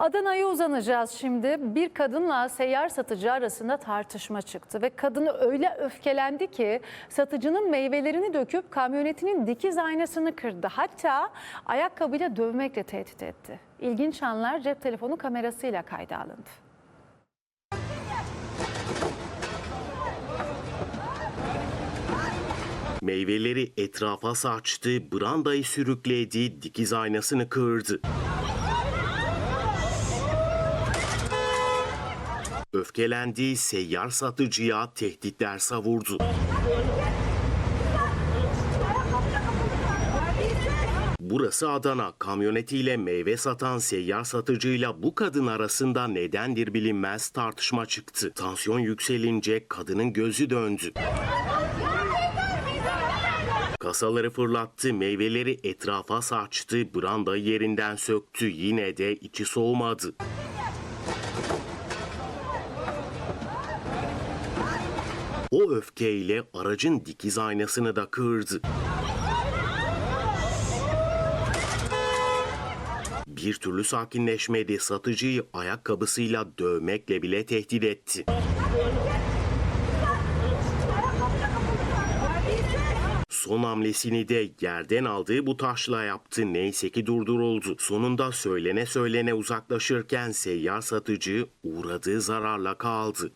Adana'ya uzanacağız şimdi. Bir kadınla seyyar satıcı arasında tartışma çıktı ve kadın öyle öfkelendi ki satıcının meyvelerini döküp kamyonetinin dikiz aynasını kırdı. Hatta ayakkabıyla dövmekle tehdit etti. İlginç anlar cep telefonu kamerasıyla kayda alındı. Meyveleri etrafa saçtı, brandayı sürükledi, dikiz aynasını kırdı. Öfkelendiği seyyar satıcıya tehditler savurdu. Burası Adana. Kamyonetiyle meyve satan seyyar satıcıyla bu kadın arasında nedendir bilinmez tartışma çıktı. Tansiyon yükselince kadının gözü döndü. Kasaları fırlattı, meyveleri etrafa saçtı, branda yerinden söktü. Yine de içi soğumadı. O öfkeyle aracın dikiz aynasını da kırdı. Bir türlü sakinleşmedi. Satıcıyı ayakkabısıyla dövmekle bile tehdit etti. Son hamlesini de yerden aldığı bu taşla yaptı. Neyse ki durduruldu. Sonunda söylene söylene uzaklaşırken seyyar satıcı uğradığı zararla kaldı.